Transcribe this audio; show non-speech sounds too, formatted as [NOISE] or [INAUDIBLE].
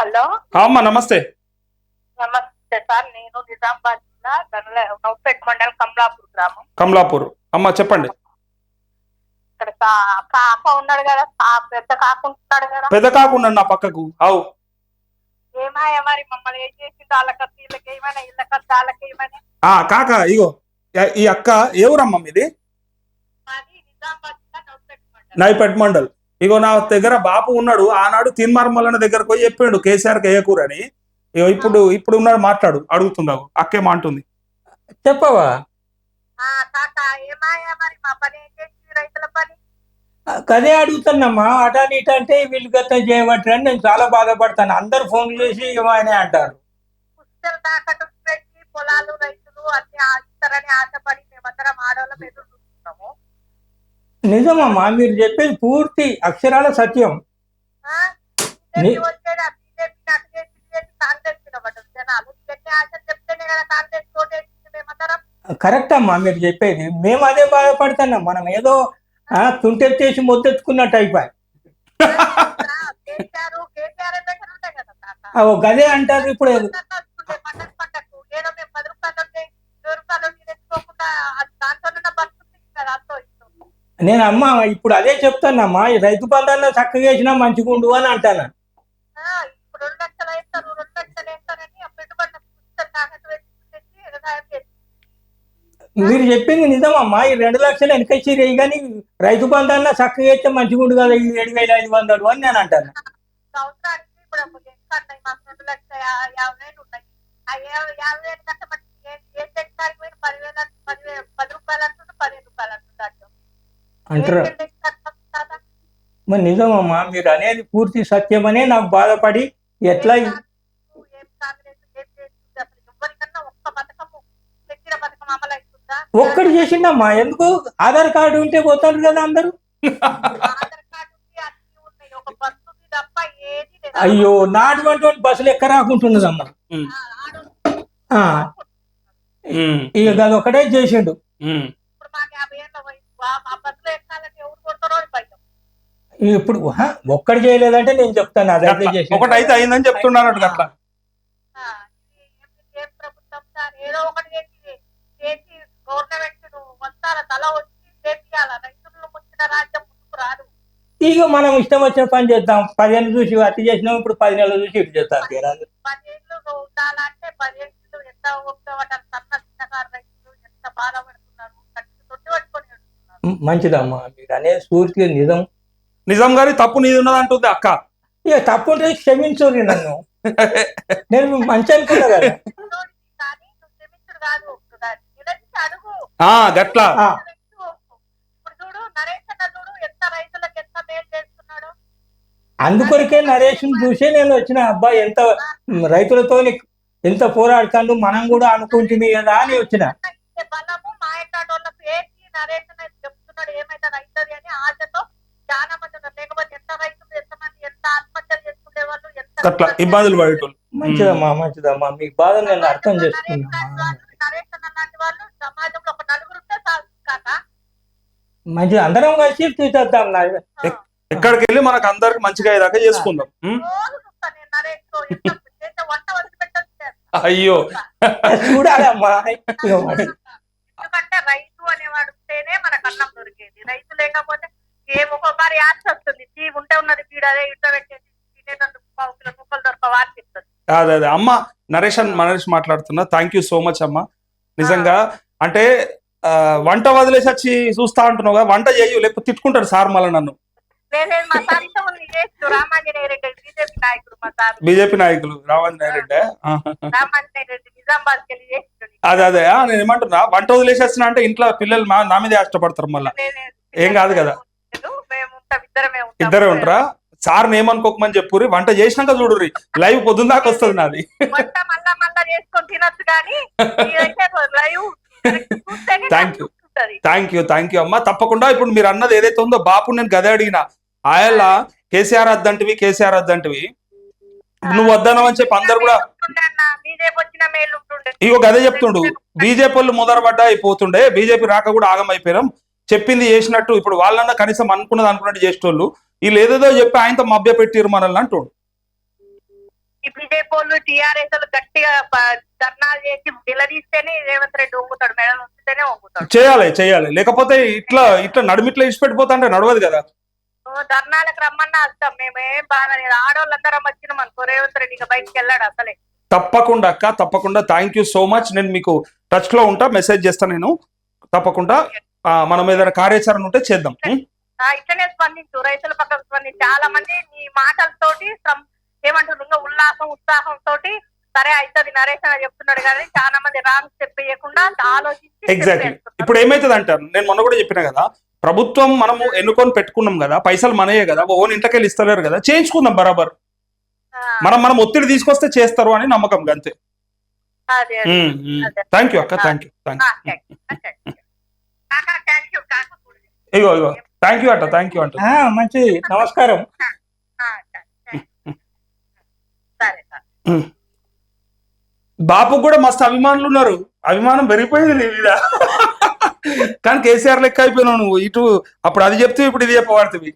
Hello? అమ్మా నమస్తే. నమస్తే సార్ నేను నిజామాబాద్ జిల్లా గన్ల నౌపేట్ మండల్ కమలాపూర్ గ్రామం. కమలాపూర్. అమ్మా చెప్పండి. ఇక్కడ కాక ఉన్నాడు కదా పెద్ద కాకుంటున్నాడు కదా. పెద్ద కాకుండా నా పక్కకు. అవు ఏమాయ మరి మమ్మల్ని ఏం చేసి వాళ్ళకి వీళ్ళకి ఏమైనా ఇళ్ళకి వాళ్ళకి ఏమైనా? ఆ కాక ఇగో ఈ- అక్క ఏ ఊరమ్మా మీది? మండల్. నైపేట్ మండల్. ఇగో నా దగ్గర బాపు ఉన్నాడు ఆనాడు తీన్మార్మల్లన దగ్గరకు పోయి చెప్పిండు కేసీఆర్కి ఏ కూర అని. ఇగో ఇప్పుడు ఇప్పుడు ఉన్నాడు మాట్లాడు అడుగుతుండవు అక్కేమో అంటుంది. చెప్పవా? ఆ, కాక ఏమాయ మరి మా పని ఏం చేసి రైతుల పని? కదే అడుగుతానమ్మా అటాని ఇట అంటే వీళ్ళు గతం చేయబట్టని నేను చాలా బాధపడతాను. అందరు ఫోన్ చేసి ఏమైనా అంటారు. పొలాలు రైతులు అన్ని ఆశపడి మేమందరం ఆడవాళ్ళం ఎదురు నిజమమ్మా మీరు చెప్పేది పూర్తి అక్షరాల సత్యం. చేసి చేసి కరెక్ట్ అమ్మా మీరు చెప్పేది? మేము అదే బాధపడుతున్నాం. మనం ఏదో మొత్తెత్తుకున్నట్టు అయిపోయి కదా కాక ఆ, ఓ గదే అంటారు ఇప్పుడు. నేను అమ్మ ఇప్పుడు అదే చెప్తానమ్మా ఈ రైతు బంధాల్లో చక్కగా వేసినా మంచిగుండు అని అంటాను? మీరు చెప్పింది నిజమమ్మా ఈ రెండు లక్షలు వెనకచ్చిరే కానీ రైతు బంధాల్లో చక్కగా వేస్తే మంచిగుండు కదా ఈ ఏడు వేల ఐదు వందలు అని నేను అంటాను? సంవత్సరానికి ఇప్పుడు అప్పుడు ఎంత అంటారు. మరి నిజమమ్మా మీరు అనేది పూర్తి సత్యమనే నాకు బాధపడి ఎట్లా ఏం కాంగ్రెస్ ఏం చేస్తుంది అసలు ఎవరికన్నా ఒక్క పథకము తెచ్చిన పథకం అమలు అవుతుందా ఒక్కడు చేసిండమ్మా ఎందుకు? ఆధార్ కార్డు ఉంటే పోతారు కదా అందరూ. అయ్యో నాటువంటి బస్సులు ఎక్క ఆ, ఉమ్, ఇక అది ఒకటే చేసిండు. ఇప్పుడు ఒక్కడు చేయలేదంటే నేను చెప్తాను అదైతే. చేసిండు ఒకటి అయితే అయిందని చెప్తున్నాడు అట్లా ఏదో ఒకటి చేసి చేసి గవర్నమెంట్ వస్తార తల వచ్చి చేపియాల. రాజ్యం ముందుకు రాదు. ఇక మనం ఇష్టం వచ్చిన పని చేద్దాం. పదిహేను చూసి అతి చేసినాం ఇప్పుడు పది నెలలు చూసి ఇటు చేస్తాం పదేళ్ళు ఉండాలంటే పదేళ్ళు ఎంత ఒప్పుకోవటారు సన్న చిన్నకారు రైతులు ఎంత బాధపడుతున్నారు మంచిదమ్మా మీరు అనేది పూర్తిగా నిజం. నిజం గారి తప్పు నీది ఉన్నది అంటుంది అక్క. ఇక తప్పు ఉంటే క్షమించుర్రి నన్ను. [LAUGHS] నేను మంచి అనుకున్నా కదా. గట్లా. ఆ, ఇప్పుడు చూడు నరేష్ అన్న చూడు ఎంత రైతులకు ఎంత మేలు చేస్తున్నాడు అందుకొరకే నరేష్ చూసే నేను వచ్చిన అబ్బాయి ఎంత రైతులతో ఎంత పోరాడుతాడు మనం కూడా అనుకుంటుంది కదా అని వచ్చిన. ఏమైతే రైతుంది అని ఆశతో చాలా మంది ఉన్నారు లేకపోతే ఎంత రైతులు ఎంత మంది ఎంత ఆత్మహత్యలు చేసుకునే వాళ్ళు ఎంత అట్లా ఇబ్బందులు పడేటోళ్ళు. మంచిదమ్మా మంచిదమ్మా మీ బాధ నేను అర్థం చేసుకున్నా. నరేష్ అన్న లాంటి వాళ్ళు సమాజంలో ఒక నలుగురు మంచిది అందరం కలిసి తీసేద్దాం నా ఎక్కడికి వెళ్ళి మనకు అందరికి మంచిగా అయ్యేదాకా చేసుకుందాం. అయ్యో. చూడాలమ్మా. ఎందుకంటే రైతు మనకు అన్నం దొరికేది. రైతు లేకపోతే ఏ ఒక్కొక్కసారి యాడ్స్ వస్తుంది. తీ ఉంటే ఉన్నది పీడ అదే ఇంట్లో పెట్టేసి తినేటందుకు ముక్కలు దొరకవా? అదే అదే. అమ్మ నరేష్ అని నరేష్ మాట్లాడుతున్నా. థ్యాంక్ యూ సో మచ్ అమ్మ. నిజంగా అంటే వంట వదిలేసి వచ్చి చూస్తా అంటున్నావు వంట చేయు లేకపోతే తిట్టుకుంటారు సార్ మళ్ళీ నన్ను. బీజేపీ నాయకులు రామాంజనేయ రెడ్డి? అదే అదే. నేను ఏమంటున్నా వంట వదిలేసి వచ్చిన అంటే ఇంట్లో పిల్లలు మా- నా మీదే ఇష్టపడతారు మళ్ళీ. ఏం కాదు కదా. ఇద్దరే ఉంటారా? సార్ ఏమనుకోకమని చెప్పుర్రి వంట చేసినాక చూడుర్రి లైవ్ పొద్దున్న దాకా వస్తుంది నాది. Thank you. Thank you thank you అమ్మా. తప్పకుండా ఇప్పుడు మీరు అన్నది ఏదైతే ఉందో బాపు నేను గదే అడిగిన ఆయన కేసీఆర్ వద్దంటివి కేసీఆర్ వద్దంటివి నువ్వు వద్దనవని చెప్పి అందరు కూడా ఇగో గదే చెప్తుండు. బీజేపీ వాళ్ళు మొదలుపడ్డా అయిపోతుండే. బీజేపీ రాక కూడా ఆగం అయిపోయినాం చెప్పింది చేసినట్టు ఇప్పుడు వాళ్ళన్నా కనీసం అనుకున్నది అనుకున్నట్టు చేసేటోళ్ళు. వీళ్ళు ఏదేదో చెప్పి ఆయనతో మభ్య పెట్టిరు మనల్ని అంటుండు. బీజేపీ వాళ్ళు టీఆర్ఎస్ వాళ్ళు గట్టిగా ధర్నాలు చేసి నిలదీస్తేనే రేవంత్ రెడ్డి చేయాలి చేయాలి. లేకపోతే ఇట్లా ఇట్లా నడిమిట్లా ఇచ్చిపెట్టిపోతా అంటే నడవదు కదా. ధర్నాలకు రమ్మన్నా వస్తాం. మేమేం బాధ లేదు ఆడవాళ్ళందరం వచ్చినాం అనుకో రేవంత్ రెడ్డి ఇక బయటికి వెళ్ళాడు అసలే. తప్పకుండా అక్క తప్పకుండా. థ్యాంక్ యూ సో మచ్ నేను మీకు టచ్లో ఉంటా మెసేజ్ చేస్తా నేను. తప్పకుండా మనం ఏదైనా కార్యాచరణ ఉంటే చేద్దాం. ఇట్లనే స్పందించు. రైతుల పక్కకు స్పందించు. చాలా మంది నీ మాటలతోటి ఏమంటారు ఇంకా ఉల్లాసం ఉత్సాహం తోటి సరే అవుతుంది నరేష్ అని చెప్తున్నాడు కానీ చాలా మంది రాంగ్ స్టెప్ వేయకుండా ఆలోచించి ఎగ్జాక్ట్లీ. ఇప్పుడు ఏమైతుంది అంటారు నేను మొన్న కూడా చెప్పిన కదా ప్రభుత్వం మనము ఎన్నుకొని పెట్టుకున్నాం కదా పైసలు మనయే కదా ఓన్ ఇంట్లోకెళ్ళి ఇస్తలేరు కదా చేయించుకుందాం బరాబర్. మనం మనం ఒత్తిడి తీసుకొస్తే చేస్తారు అని నమ్మకం అంతే. థ్యాంక్ యూ అక్క థ్యాంక్ యూ థ్యాంక్ యూ. కాకా కూడా. ఇగో ఇగో. థ్యాంక్ యూ అట్ట థ్యాంక్ యూ అంట. ఆ, మంచిది నమస్కారం. ఆ, సరే, సరే. సరే బాపు కూడా మస్తు అభిమానులు ఉన్నారు. అభిమానం పెరిగిపోయింది నీ మీద. కానీ కేసీఆర్ లెక్క అయిపోయినావు నువ్వు. ఇటు అప్పుడు అది చెప్తే ఇప్పుడు ఇది చెప్పబడుతుంది.